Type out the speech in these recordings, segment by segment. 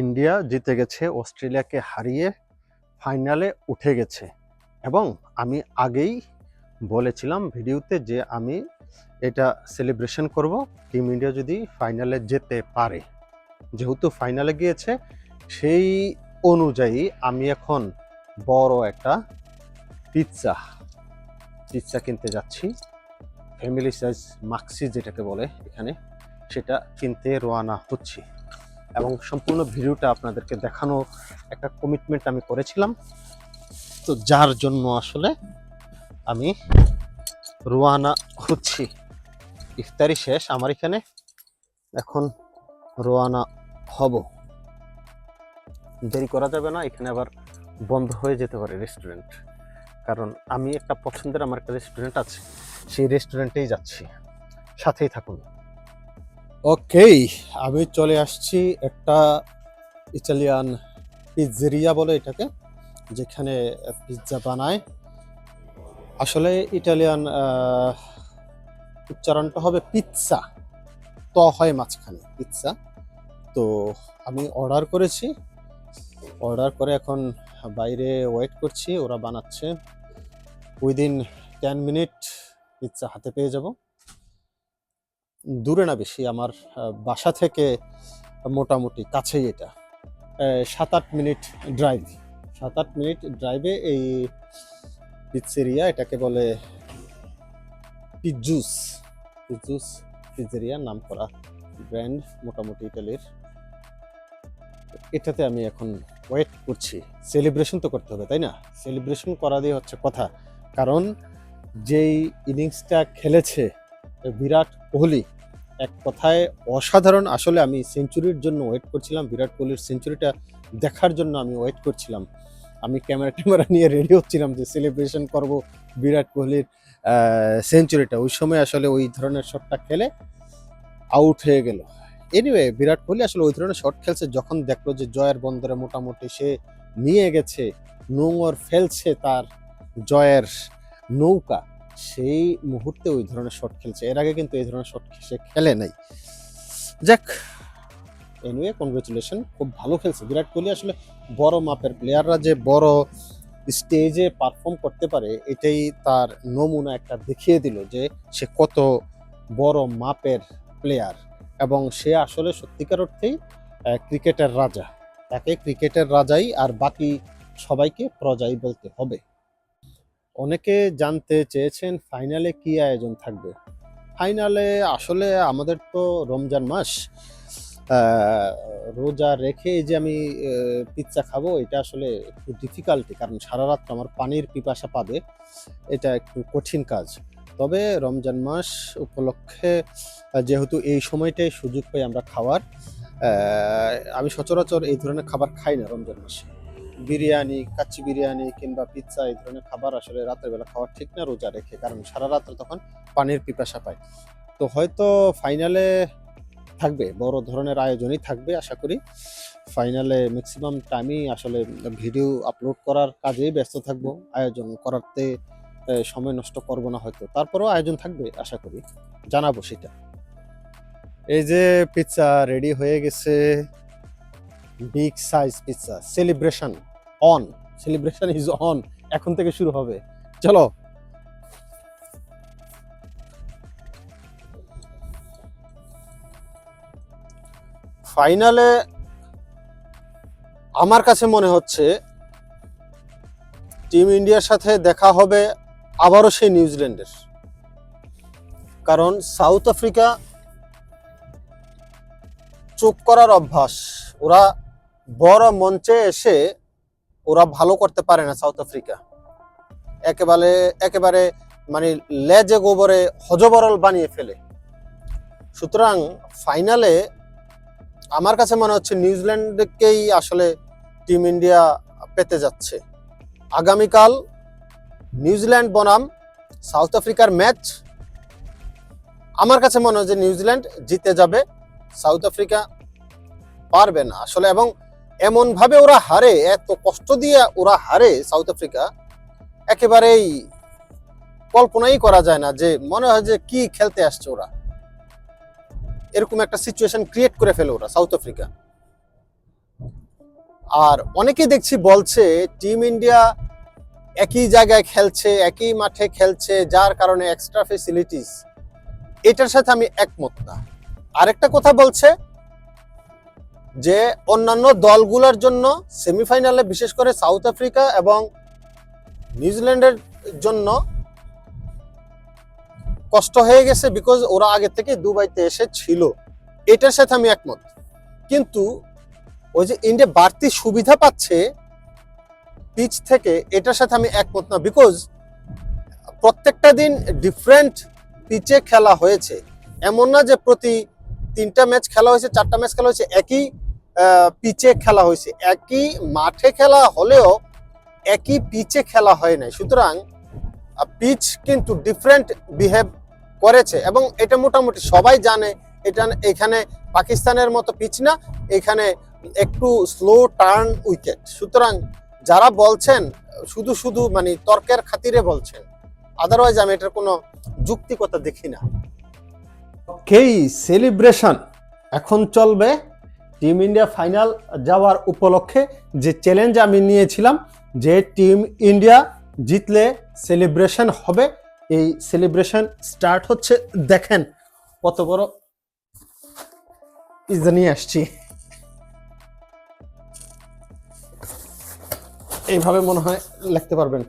India জিতে গেছে, অস্ট্রেলিয়াকে হারিয়ে ফাইনালে উঠে গেছে। এবং আমি আগেই বলেছিলাম ভিডিওতে যে আমি এটা সেলিব্রেশন করব। টিম ইন্ডিয়া যদি ফাইনালে যেতে পারে, যেহেতু ফাইনালে গিয়েছে, সেই অনুযায়ী আমি এখন বড় একটা পিৎজা পিৎজা কিনতে যাচ্ছি। ফ্যামিলি সাইজ মাক্সি যেটাকে বলে এখানে, সেটা কিনতে রওনা হচ্ছি। এবং সম্পূর্ণ ভিডিওটা আপনাদেরকে দেখানো একটা কমিটমেন্ট আমি করেছিলাম। তো যার জন্য আসলে আমি রোয়ানা হচ্ছি। ইফতারি শেষ, আমার এখানে এখন রোয়ানা হব। দেরি করা যাবে না, এখানে আবার বন্ধ হয়ে যেতে পারে রেস্টুরেন্ট কারণ আমি একটা পছন্দের আমার একটা রেস্টুরেন্ট আছে, সেই রেস্টুরেন্টেই যাচ্ছি। সাথেই থাকুন। ওকেই আমি চলে আসছি একটা ইটালিয়ান পিৎজেরিয়া বলে এটাকে, যেখানে পিৎজা বানায়। আসলে ইটালিয়ান উচ্চারণটা হবে পিৎজা ত হয় মাঝখানে পিৎজা তো আমি অর্ডার করেছি। অর্ডার করে এখন বাইরে ওয়েট করছি, ওরা বানাচ্ছে। উইদিন টেন মিনিট পিৎজা হাতে পেয়ে যাব। দূরে না বেশি, আমার বাসা থেকে মোটামুটি কাছেই এটা। সাত আট মিনিট ড্রাইভ সাত আট মিনিট ড্রাইভে এই পিৎজেরিয়া এটাকে বলে পিজ্জুস পিজ্জুস পিজ্জেরিয়া নাম করা ব্র্যান্ড মোটামুটি ইটালির এটাতে আমি এখন ওয়েট করছি। সেলিব্রেশন তো করতে হবে, তাই না? সেলিব্রেশন করা দিয়ে হচ্ছে কথা। কারণ যেই ইনিংসটা খেলেছে বিরাট কোহলি। এক কথায় অসাধারণ। আসলে আমি সেঞ্চুরির জন্য ওয়েট করছিলাম। বিরাট কোহলির সেঞ্চুরিটা দেখার জন্য আমি ওয়েট করছিলাম। আমি ক্যামেরা ট্যামেরা নিয়ে রেডি হচ্ছিলাম যে সেলিব্রেশন করব বিরাট কোহলির সেঞ্চুরিটা। ওই সময় আসলে ওই ধরনের শটটা খেলে আউট হয়ে গেল। এনিওয়ে বিরাট কোহলি আসলে ওই ধরনের শট খেলছে যখন দেখল যে জয়ের বন্দরে মোটামুটি সে নিয়ে গেছে নোংর ফেলছে তার জয়ের নৌকা। সেই মুহূর্তে ওই ধরনের শট খেলছে। এর আগে কিন্তু এই ধরনের শট সে খেলে নাই। যাক এনিওয়ে কনগ্রেচুলেশন খুব ভালো খেলছে। বিরাট কোহলি আসলে বড় মাপের প্লেয়াররা যে বড় স্টেজে পারফর্ম করতে পারে, এটাই তার নমুনা একটা দেখিয়ে দিল যে সে কত বড় মাপের প্লেয়ার এবং সে আসলে সত্যিকার অর্থেই ক্রিকেটের রাজা। তাকে ক্রিকেটের রাজাই আর বাকি সবাইকে প্রজাই বলতে হবে। অনেকে জানতে চেয়েছেন ফাইনালে কি আয়োজন থাকবে। ফাইনালে আসলে আমাদের তো রমজান মাস। রোজা রেখে যে আমি পিৎজা খাব, এটা আসলে একটু ডিফিকাল্টি কারণ সারা রাত আমার পানির পিপাসা পাবে, এটা একটু কঠিন কাজ। তবে রমজান মাস উপলক্ষে যেহেতু এই সময়টাই সুযোগ পাই আমরা খাওয়ার আমি সচরাচর এই ধরনের খাবার খাই না রমজান মাসে। বিরিয়ানি, কাচ্চি বিরিয়ানি কিংবা পিৎজা এই ধরনের খাবার আসলে রাতের বেলা খাওয়া ঠিক না রোজা রেখে, কারণ সারা রাত তখন পানির পিপাসা পায়। তো হয়তো ফাইনালে থাকবে, বড় ধরনের আয়োজনই থাকবে, আশা করি। ফাইনালে ম্যাক্সিমাম টাইমই আসলে ভিডিও আপলোড করার কাজেই ব্যস্ত থাকব। আয়োজন করাতে সময় নষ্ট করব না হয়তো। তারপরেও আয়োজন থাকবে, আশা করি। জানাব সেটা। এই যে পিৎজা রেডি হয়ে গেছে big size pizza celebration on celebration is on এখন থেকে শুরু হবে। চলো। ফাইনালে আমার কাছে মনে হচ্ছে টিম ইন্ডিয়ার সাথে দেখা হবে আবারও সেই নিউজিল্যান্ডের। কারণ সাউথ আফ্রিকা চুপ করার অভ্যাস। ওরা বড় মঞ্চে এসে ওরা ভালো করতে পারে না সাউথ আফ্রিকা। একেবারে একেবারে মানে লেজে গোবরে হজবরল বানিয়ে ফেলে। সুতরাং ফাইনালে আমার কাছে মনে হচ্ছে নিউজিল্যান্ডকেই আসলে টিম ইন্ডিয়া পেতে যাচ্ছে। আগামীকাল নিউজিল্যান্ড বনাম, সাউথ আফ্রিকার ম্যাচ। আমার কাছে মনে হয় যে নিউজিল্যান্ড জিতে যাবে, সাউথ আফ্রিকা পারবে না। আসলে এবং এমন ভাবে ওরা হারে, এত কষ্ট দিয়ে ওরা হারে সাউথ আফ্রিকা একেবারেই কল্পনাই করা যায় না যে মনে হয় যে কি খেলতে আসছে ওরা। এরকম একটা সিচুয়েশন ক্রিয়েট করে ফেলে ওরা সাউথ আফ্রিকা আর অনেকেই দেখছি বলছে টিম ইন্ডিয়া একই জায়গায় খেলছে, একই মাঠে খেলছে, যার কারণে এক্সট্রা ফেসিলিটিস এটার সাথে আমি একমত না। আরেকটা কথা বলছে যে অন্যান্য দলগুলোর জন্য সেমিফাইনালে, বিশেষ করে সাউথ আফ্রিকা এবং নিউজিল্যান্ডের জন্য কষ্ট হয়ে গেছে বিকজ ওরা আগে থেকে দুবাইতে এসে ছিল। এটার সাথে আমি একমত। কিন্তু ওই যে ইন্ডিয়া বাড়তি সুবিধা পাচ্ছে, পিচ থেকে এটার সাথে আমি একমত না বিকজ প্রত্যেকটা দিন ডিফারেন্ট পিচে খেলা হয়েছে। এমন না যে প্রতি তিনটা ম্যাচ খেলা হয়েছে, চারটা ম্যাচ খেলা হয়েছে, একই পিচে খেলা হয়েছে। একই মাঠে খেলা হলেও একই পিচে খেলা হয় নাই। সুতরাং পিচ কিন্তু ডিফারেন্ট বিহেভ করেছে এবং এটা মোটামুটি সবাই জানে, এটা এখানে পাকিস্তানের মতো পিচ না, এখানে একটু স্লো টার্ন উইকেট সুতরাং, যারা বলছেন, শুধু শুধু মানে তর্কের খাতিরে বলছেন আদারওয়াইজ আমি এটার কোনো যুক্তিকতা দেখি না। কেই সেলিব্রেশন এখন চলবে টিম ইন্ডিয়া ফাইনাল যাওয়ার উপলক্ষে যে চ্যালেঞ্জ আমি নিয়েছিলাম, যে টিম ইন্ডিয়া জিতলে সেলিব্রেশন হবে। এই সেলিব্রেশন স্টার্ট হচ্ছে, দেখেন কত বড় পিজা নিয়ে আসছি। এইভাবে মনে হয় লিখতে পারবেন।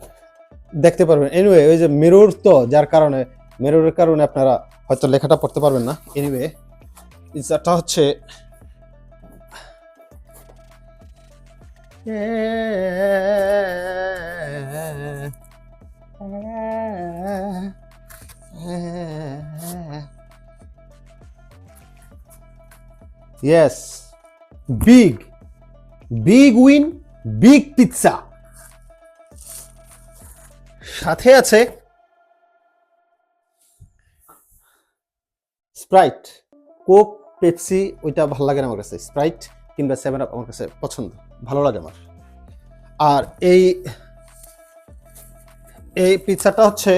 দেখতে পারবেন। এনিওয়ে ওই যে মেরুর তো, যার কারণে মেরুরের কারণে আপনারা হয়তো লেখাটা পড়তে পারবেন না এনিওয়ে পিজাটা হচ্ছে Yes. Big. Big win, big pizza. সাথে আছে স্প্রাইট কোক পেপসি ওইটা ভালো লাগে না আমার কাছে। স্প্রাইট কিংবা সেভেন আপ আমার কাছে পছন্দ। ভালো লাগে আমার। আর এই এই পিৎজাটা হচ্ছে,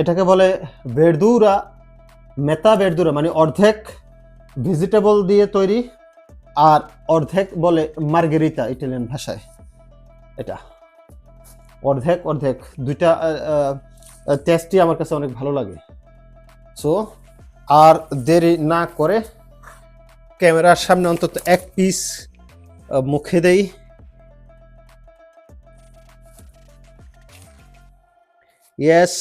এটাকে বলে বেরদুরা মেতা বেরদুরা মানে অর্ধেক ভেজিটেবল দিয়ে তৈরি আর অর্ধেক বলে মার্গেরিতা ইটালিয়ান ভাষায় এটা। অর্ধেক অর্ধেক, দুইটা টেস্টই আমার কাছে অনেক ভালো লাগে। সো আর দেরি না করে ক্যামেরার সামনে অন্তত এক পিস মুখে দেই। ইয়েস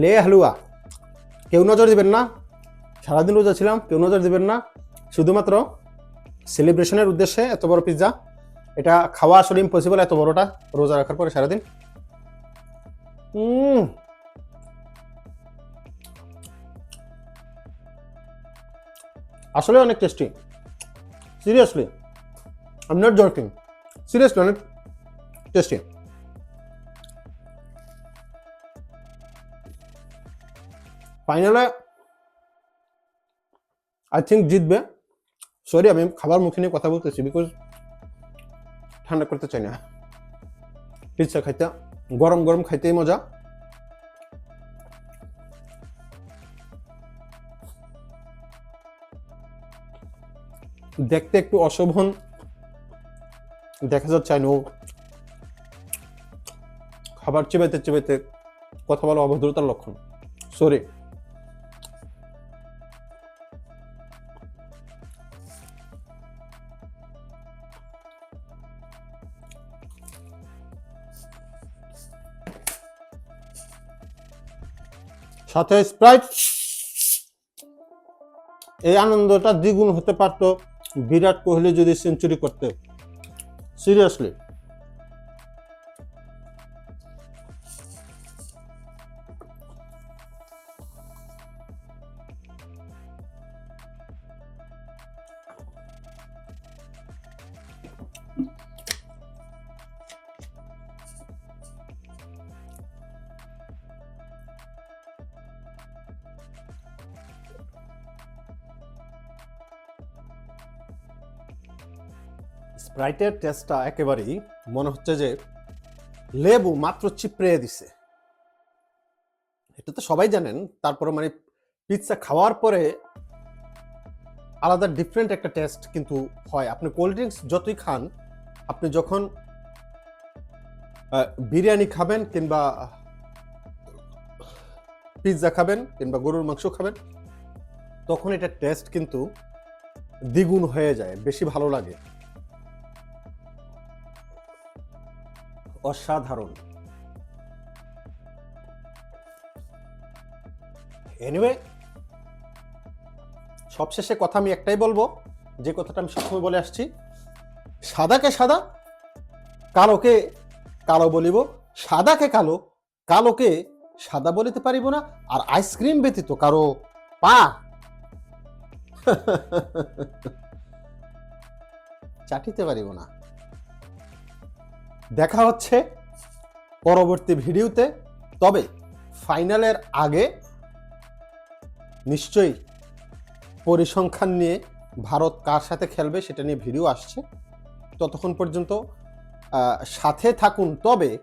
লে হালুয়া, কেউ নজর দিবেন না। সারাদিন রোজা ছিলাম, কেউ নজর দিবেন না। শুধুমাত্র সেলিব্রেশনের উদ্দেশ্যে এত বড় পিৎজা এটা খাওয়া আসলে ইম্পসিবল এত বড়টা রোজা রাখার পরে সারাদিন। আসলে অনেক tasty seriously I not joking seriously অনেক টেস্টি ফাইনালে আই থিঙ্ক জিতবে। সরি আমি খাবার মুখে নিয়ে কথা বলতেছি বিকজ ঠান্ডা করতে চাই না। পিৎজা খাইতে, গরম গরম খাইতেই মজা। দেখতে একটু অশোভন। দেখা যাচ্ছে নো খাবার চেবাইতে চেবাইতে কথা বলা অভদ্রতার লক্ষণ। সরি সাথে স্প্রাইট। এই আনন্দটা দ্বিগুণ হতে পারত বিরাট কোহলি যদি সেঞ্চুরি করতে। সিরিয়াসলি স্প্রাইটের টেস্টটা একেবারেই মনে হচ্ছে যে লেবু মাত্র চিপড়ে দিছে। এটা তো সবাই জানেন, তারপরে মানে পিৎজা খাওয়ার পরে আলাদা ডিফারেন্ট একটা টেস্ট কিন্তু হয়। আপনি কোল্ড ড্রিঙ্কস যতই খান, আপনি যখন বিরিয়ানি খাবেন কিংবা পিৎজা খাবেন কিংবা গরুর মাংস খাবেন, তখন এটা টেস্ট কিন্তু দ্বিগুণ হয়ে যায়, বেশি ভালো লাগে। অসাধারণ। এনিওয়ে সবশেষে কথা আমি একটাই বলব, যে কথাটা আমি সবসময় বলে আসছি, সাদাকে সাদা, কালোকে কালো বলিব, সাদাকে কালো, কালোকে সাদা বলিতে পারিব না, আর আইসক্রিম ব্যতীত কারও পা। চাটিতে পারিব না। দেখা হচ্ছে পরবর্তী ভিডিওতে। তবে ফাইনালের আগে নিশ্চয়ই পরিসংখ্যান নিয়ে ভারত কার সাথে খেলবে সেটা নিয়ে ভিডিও আসছে। ততক্ষণ পর্যন্ত সাথে থাকুন। তবে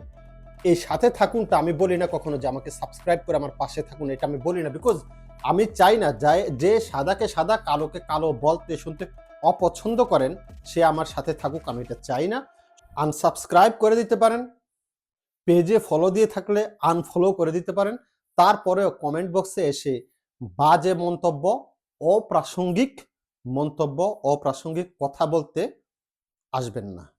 এই সাথে থাকুনটা আমি বলি না কখনো যে আমাকে সাবস্ক্রাইব করে আমার পাশে থাকুন, এটা আমি বলি না। বিকজ আমি চাই না যাই- যে সাদাকে সাদা, কালোকে কালো বলতে শুনতে অপছন্দ করেন, সে আমার সাথে থাকুক, আমি এটা চাই না। আনসাবস্ক্রাইব করে দিতে পারেন পেজে ফলো দিয়ে থাকলে আনফলো করে দিতে পারেন। তারপরেও কমেন্ট বক্সে এসে বাজে মন্তব্য, অপ্রাসঙ্গিক মন্তব্য, অপ্রাসঙ্গিক কথা বলতে আসবেন না।